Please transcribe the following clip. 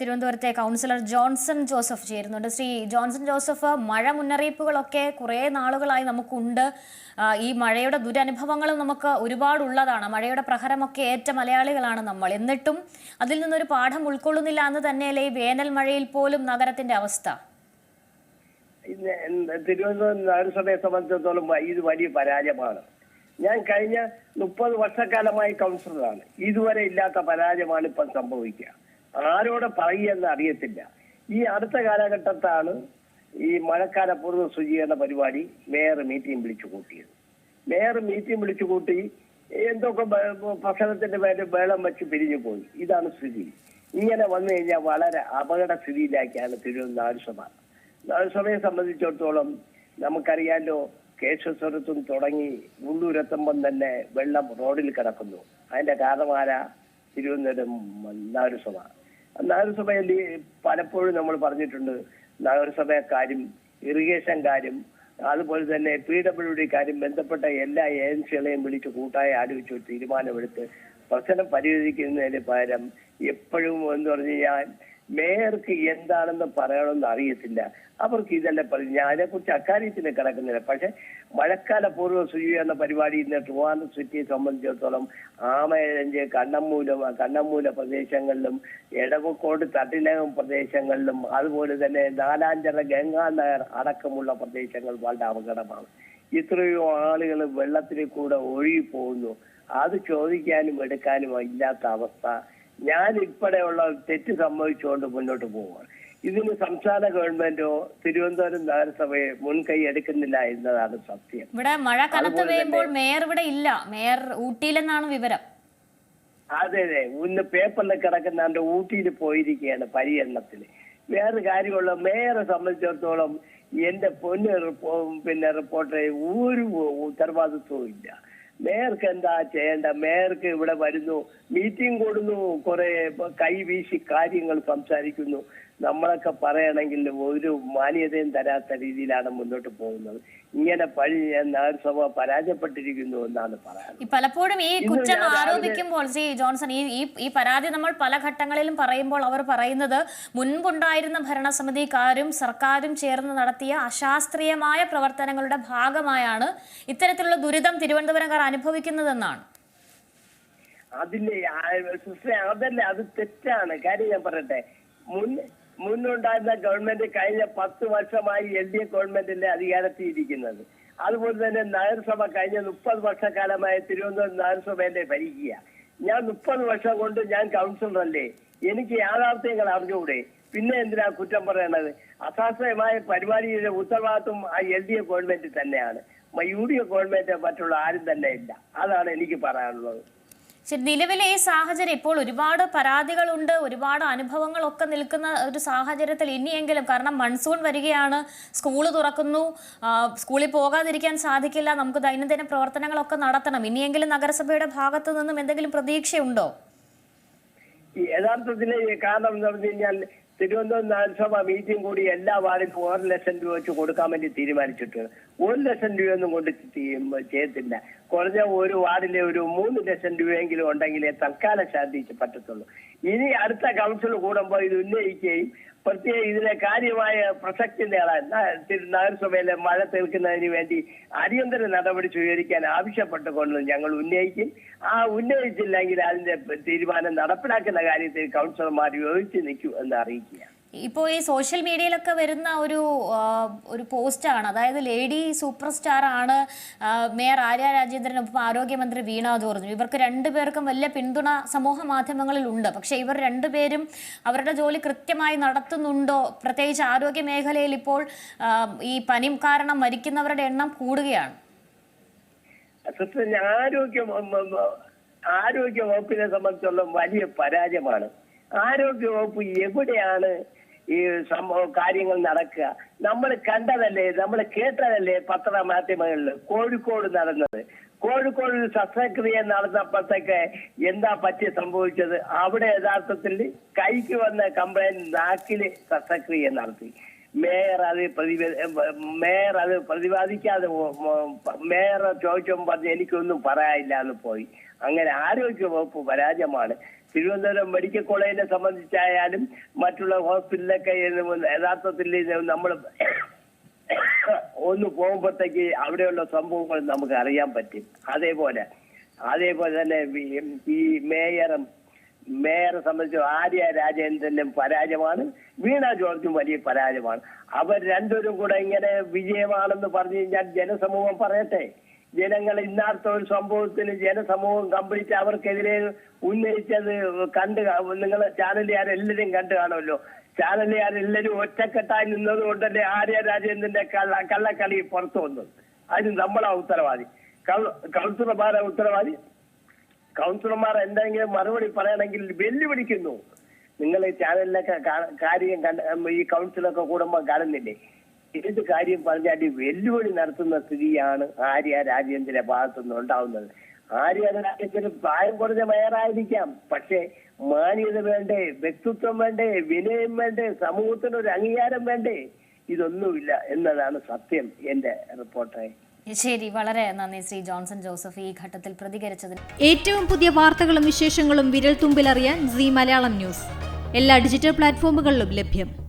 തിരുവനന്തപുരത്തെ councillor Johnson Joseph ചേരുന്നുണ്ട്. Shri Johnson Joseph മഴ മുന്നറിയിപ്പുകളൊക്കെ കുറേ നാളുകളായി നമുക്കുണ്ട്. ഈ മഴയുടെ ദുരനുഭവങ്ങളും നമുക്ക് ഒരുപാടുള്ളതാണ്. മഴയുടെ പ്രഹരമൊക്കെ ഏറ്റ മലയാളികളാണ് നമ്മൾ. എന്നിട്ടും അതിൽ നിന്നൊരു പാഠം ഉൾക്കൊള്ളുന്നില്ല എന്ന് തന്നെയല്ലേ ഈ വേനൽ മഴയിൽ പോലും നഗരത്തിന്റെ അവസ്ഥ? തിരുവനന്തപുരം നഗരസഭയെ സംബന്ധിച്ചിടത്തോളം ഇത് വലിയ പരാജയമാണ്. ഞാൻ കഴിഞ്ഞ മുപ്പത് വർഷക്കാലമായി കൗൺസിലറാണ്. ഇതുവരെ ഇല്ലാത്ത പരാജയമാണ് ഇപ്പം സംഭവിക്കുക. ആരോട് പറയുകയെന്ന് അറിയത്തില്ല. ഈ അടുത്ത കാലഘട്ടത്താണ് ഈ മഴക്കാല പൂർവ ശുചീകരണ പരിപാടി മേയർ മീറ്റിംഗ് വിളിച്ചു കൂട്ടിയത്. മേയർ മീറ്റിംഗ് വിളിച്ചു കൂട്ടി എന്തൊക്കെ ഭക്ഷണത്തിന്റെ പേര് വെള്ളം വെച്ച് പിരിഞ്ഞു പോയി. ഇതാണ് സ്ഥിതി. ഇങ്ങനെ വന്നു കഴിഞ്ഞാൽ വളരെ അപകട സ്ഥിതിയിലേക്കാണ് തിരുവനന്തപുരം നഗരസഭ. നഗരസഭയെ സംബന്ധിച്ചിടത്തോളം നമുക്കറിയാലോ കേശവസ്വരത്തും തുടങ്ങി ഉള്ളൂരെത്തുമ്പം തന്നെ വെള്ളം റോഡിൽ കിടക്കുന്നു. അതിന്റെ കാരണമാരാ തിരുവനന്തപുരം നഗരസഭ. നഗരസഭയിൽ പലപ്പോഴും നമ്മൾ പറഞ്ഞിട്ടുണ്ട് നഗരസഭ കാര്യം ഇറിഗേഷൻ കാര്യം അതുപോലെ തന്നെ പി ഡബ്ല്യു ഡി കാര്യം ബന്ധപ്പെട്ട എല്ലാ ഏജൻസികളെയും വിളിച്ച് കൂട്ടായി ആലോചിച്ച് ഒരു തീരുമാനമെടുത്ത് പ്രശ്നം പരിഹരിക്കുന്നതിന് പകരം എപ്പോഴും എന്ന് പറഞ്ഞു കഴിഞ്ഞാൽ മേയർക്ക് എന്താണെന്ന് പറയണമെന്ന് അറിയത്തില്ല. അവർക്ക് ഇതല്ല പറയും ഞാൻ അതിനെക്കുറിച്ച് അക്കാര്യത്തിന് കിടക്കുന്നില്ല. പക്ഷെ മഴക്കാല പൂർവ എന്ന പരിപാടി ഇന്ന് ട്രിവാൻഡ്രം സിറ്റിയെ സംബന്ധിച്ചിടത്തോളം ആമയഞ്ച് കണ്ണമ്മൂല കണ്ണമ്മൂല പ്രദേശങ്ങളിലും എടവക്കോട് തട്ടിലകം പ്രദേശങ്ങളിലും അതുപോലെ തന്നെ നാലാഞ്ചിറ ഗംഗാ നഗർ അടക്കമുള്ള പ്രദേശങ്ങൾ വളരെ അപകടമാണ്. ഇത്രയോ ആളുകൾ വെള്ളത്തിൽ കൂടെ ഒഴുകി പോകുന്നു അത് ചോദിക്കാനും എടുക്കാനും ഇല്ലാത്ത അവസ്ഥ. ഞാൻ ഉൾപ്പെടെയുള്ള തെറ്റ് സംഭവിച്ചുകൊണ്ട് മുന്നോട്ട് പോവുകയാണ്. ഇതിന് സംസ്ഥാന ഗവൺമെന്റോ തിരുവനന്തപുരം നഗരസഭയെ മുൻകൈ എടുക്കുന്നില്ല എന്നതാണ് സത്യം. ഇവിടെ മഴ കനത്ത് പെയ്യുമ്പോൾ മേയർ ഇവിടെ ഇല്ല. മേയർ ഊട്ടിയിലെന്നാണ് വിവരം. അതെ അതെ. ഇന്ന് പേപ്പറിൽ കിടക്കുന്ന എന്റെ ഊട്ടിയിൽ പോയിരിക്കുകയാണ് പര്യടനത്തിന് വേറെ കാര്യമുള്ള മേയറെ സംബന്ധിച്ചിടത്തോളം എന്റെ പൊന്ന് പിന്നെ റിപ്പോർട്ടറെ ഒരു ഉത്തരവാദിത്വവും ഇല്ല. മേയർക്ക് എന്താ ചെയ്യേണ്ട മേയർക്ക് ഇവിടെ വരുന്നു മീറ്റിംഗ് കൂടുന്നു കുറെ കൈ വീശി കാര്യങ്ങൾ സംസാരിക്കുന്നു. നമ്മളൊക്കെ പറയണമെങ്കിൽ ഒരു മാന്യതയും തരാത്ത രീതിയിലാണ് മുന്നോട്ട് പോകുന്നത്. ഇങ്ങനെ പഴി നഗരസഭ പരാജയപ്പെട്ടിരിക്കുന്നു എന്നാണ് പറയുന്നത് പലപ്പോഴും ഈ കുറ്റം ആരോപിക്കുമ്പോൾ ജോൺസൺ ഈ ഈ പരാതി നമ്മൾ പല ഘട്ടങ്ങളിലും പറയുമ്പോൾ അവർ പറയുന്നത് മുൻപുണ്ടായിരുന്ന ഭരണസമിതിക്കാരും സർക്കാരും ചേർന്ന് നടത്തിയ അശാസ്ത്രീയമായ പ്രവർത്തനങ്ങളുടെ ഭാഗമായാണ് ഇത്തരത്തിലുള്ള ദുരിതം തിരുവനന്തപുരംകാർ അനുഭവിക്കുന്നതെന്നാണ്. അതല്ലേ അതല്ല അത് തെറ്റാണ്. കാര്യം ഞാൻ പറയട്ടെ. മുൻ മുന്നുണ്ടായിരുന്ന ഗവൺമെന്റ് കഴിഞ്ഞ പത്ത് വർഷമായി എൽ ഡി എഫ് ഗവൺമെന്റിന്റെ അധികാരത്തിൽ ഇരിക്കുന്നത് അതുപോലെ തന്നെ നഗരസഭ കഴിഞ്ഞ മുപ്പത് വർഷക്കാലമായി തിരുവനന്തപുരം നഗരസഭയുടെ ഭരിക്കുക. ഞാൻ മുപ്പത് വർഷം കൊണ്ട് ഞാൻ കൗൺസിലറല്ലേ എനിക്ക് യാഥാർത്ഥ്യങ്ങൾ അറിഞ്ഞുകൂടെ പിന്നെ എന്തിനാ കുറ്റം പറയണത്? അശാസ്ത്രീയമായ പരിപാടിയുടെ ഉത്തരവാദിത്വം ആ എൽ ഡി എഫ് ഗവൺമെന്റ് തന്നെയാണ്. യു ഡി എഫ് ഗവൺമെന്റ് മറ്റുള്ള ആരും തന്നെ ഇല്ല. അതാണ് എനിക്ക് പറയാനുള്ളത്. ശരി നിലവിലെ ഈ സാഹചര്യം ഇപ്പോൾ ഒരുപാട് പരാതികളുണ്ട് ഒരുപാട് അനുഭവങ്ങളൊക്കെ നിൽക്കുന്ന ഒരു സാഹചര്യത്തിൽ ഇനിയെങ്കിലും കാരണം മൺസൂൺ വരികയാണ് സ്കൂൾ തുറക്കുന്നു സ്കൂളിൽ പോകാതിരിക്കാൻ സാധിക്കില്ല നമുക്ക് ദൈനംദിന പ്രവർത്തനങ്ങളൊക്കെ നടത്തണം. ഇനിയെങ്കിലും നഗരസഭയുടെ ഭാഗത്തു നിന്നും എന്തെങ്കിലും പ്രതീക്ഷയുണ്ടോ? യഥാർത്ഥത്തിൽ കാരണം എന്താ പറഞ്ഞു കഴിഞ്ഞാൽ തിരുവനന്തപുരം നഗരസഭ മീറ്റിംഗ് കൂടി എല്ലാ വാർഡിലും ഒരു ലക്ഷം രൂപ വെച്ച് കൊടുക്കാൻ വേണ്ടി തീരുമാനിച്ചിട്ട് ഒരു ലക്ഷം രൂപയൊന്നും കൊണ്ട് ചെയ്യത്തില്ല. കുറഞ്ഞ ഒരു വാർഡിലെ ഒരു മൂന്ന് ലക്ഷം രൂപയെങ്കിലും ഉണ്ടെങ്കിലേ തൽക്കാലം ശാന്തിച്ച് പറ്റത്തുള്ളൂ. ഇനി അടുത്ത കൗൺസിൽ കൂടുമ്പോൾ ഇത് ഉന്നയിക്കുകയും പ്രത്യേക ഇതിലെ കാര്യമായ പ്രസക്തി നേടാൻ നഗരസഭയിലെ മഴ തീർക്കുന്നതിന് വേണ്ടി അടിയന്തര നടപടി സ്വീകരിക്കാൻ ആവശ്യപ്പെട്ടുകൊണ്ട് ഞങ്ങൾ ഉന്നയിക്കും. ആ ഉന്നയിച്ചില്ലെങ്കിൽ അതിന്റെ തീരുമാനം നടപ്പിലാക്കുന്ന കാര്യത്തിൽ കൗൺസിലർമാർ യോജിച്ച് നിൽക്കൂ എന്ന് അറിയിക്കുക ഇപ്പോൾ ഈ സോഷ്യൽ മീഡിയയിലൊക്കെ വരുന്ന ഒരു ഒരു പോസ്റ്റാണ്. അതായത് ലേഡി സൂപ്പർ സ്റ്റാർ ആണ് മേയർ ആര്യ രാജേന്ദ്രനൊപ്പം ആരോഗ്യമന്ത്രി വീണ ജോർജും. ഇവർക്ക് രണ്ടുപേർക്കും വലിയ പിന്തുണ സമൂഹ മാധ്യമങ്ങളിൽ ഉണ്ട് പക്ഷേ ഇവർ രണ്ടുപേരും അവരുടെ ജോലി കൃത്യമായി നടത്തുന്നുണ്ടോ? പ്രത്യേകിച്ച് ആരോഗ്യ മേഖലയിൽ ഇപ്പോൾ ഈ പനി കാരണം മരിക്കുന്നവരുടെ എണ്ണം കൂടുകയാണ്. സിസ്റ്റർ ആരോഗ്യ ആരോഗ്യ വകുപ്പിനെ സംബന്ധിച്ചുള്ള വലിയ പരാജയമാണ്. ആരോഗ്യ വകുപ്പ് എവിടെയാണ് ഈ സംഭവ കാര്യങ്ങൾ നടക്കുക. നമ്മൾ കണ്ടതല്ലേ നമ്മൾ കേട്ടതല്ലേ പത്ര മാധ്യമങ്ങളിൽ കോഴിക്കോട് നടന്നത്. കോഴിക്കോട് ശസ്ത്രക്രിയ നടന്നപ്പോഴത്തേക്ക് എന്താ പറ്റി സംഭവിച്ചത്? അവിടെ യഥാർത്ഥത്തിൽ കൈക്ക് വന്ന കംപ്ലൈന്റ് നാക്കിൽ ശസ്ത്രക്രിയ നടത്തി. മേയർ അത് പ്രതി മേയർ അത് പ്രതിപാദിക്കാതെ മേയർ ചോദിച്ചപ്പോൾ പറഞ്ഞ് എനിക്കൊന്നും പറയാനില്ല എന്ന് പോയി. അങ്ങനെ ആരോഗ്യ വകുപ്പ് പരാജയമാണ്. തിരുവനന്തപുരം മെഡിക്കൽ കോളേജിനെ സംബന്ധിച്ചായാലും മറ്റുള്ള ഹോസ്പിറ്റലിലൊക്കെ യഥാർത്ഥത്തിൽ നമ്മൾ ഒന്ന് പോകുമ്പോഴത്തേക്ക് അവിടെയുള്ള സംഭവങ്ങൾ നമുക്ക് അറിയാൻ പറ്റും. അതേപോലെ അതേപോലെ തന്നെ ഈ മേയറും മേയറെ സംബന്ധിച്ച് ആര്യ രാജേന്ദ്രന്റെ പരാജയമാണ്. വീണ ജോർജും വലിയ പരാജയമാണ്. അവർ രണ്ടുപേരും കൂടെ ഇങ്ങനെ വിജയമാണെന്ന് പറഞ്ഞു കഴിഞ്ഞാൽ ജനസമൂഹം പറയട്ടെ. ജനങ്ങൾ ഇന്നാർത്ത ഒരു സംഭവത്തിന് ജനസമൂഹം കംപ്ലീറ്റ് അവർക്കെതിരെ ഉന്നയിച്ചത് കണ്ട് നിങ്ങൾ ചാനലുകാരെല്ലാരും കണ്ടു കാണുമല്ലോ. ചാനലുകാരെല്ലാരും ഒറ്റക്കെട്ടായി നിന്നത് കൊണ്ടല്ലേ ആര്യ രാജേന്ദ്രന്റെ കള്ള കള്ളക്കളി പുറത്തു വന്നത് അതിന് നമ്മളാ ഉത്തരവാദി. കൗ- കൗൺസിലർമാരാ ഉത്തരവാദി. കൗൺസിലർമാർ എന്തെങ്കിലും മറുപടി പറയണമെങ്കിൽ വെല്ലുവിളിക്കുന്നു. നിങ്ങൾ ചാനലിലൊക്കെ കാര്യം ഈ കൗൺസിലൊക്കെ കൂടുമ്പോൾ കാണുന്നില്ലേ? ഏത് കാര്യം പറഞ്ഞാൽ വെല്ലുവിളി നടത്തുന്ന സ്ഥിതിയാണ് ആര്യ രാജേന്ദ്രന്റെ ഭാഗത്തുനിന്ന് ഉണ്ടാവുന്നത് ആര്യ രാജേന്ദ്രൻ പ്രായം കുറഞ്ഞ മേയറായിരിക്കാം പക്ഷേ മാന്യത വേണ്ടേ വ്യക്തിത്വം വേണ്ടേ വിനയം വേണ്ടേ സമൂഹത്തിന് ഒരു അംഗീകാരം വേണ്ടേ ഇതൊന്നുമില്ല എന്നതാണ് സത്യം എന്റെ റിപ്പോർട്ടറെ ശരി വളരെ നന്ദി ശ്രീ ജോൺസൺ ജോസഫ് ഈ ഘട്ടത്തിൽ പ്രതികരിച്ചതിന്. ഏറ്റവും പുതിയ വാർത്തകളും വിശേഷങ്ങളും വിരൽ തുമ്പിലറിയാൻ സി മലയാളം ന്യൂസ്. എല്ലാ ഡിജിറ്റൽ പ്ലാറ്റ്ഫോമുകളിലും ലഭ്യം.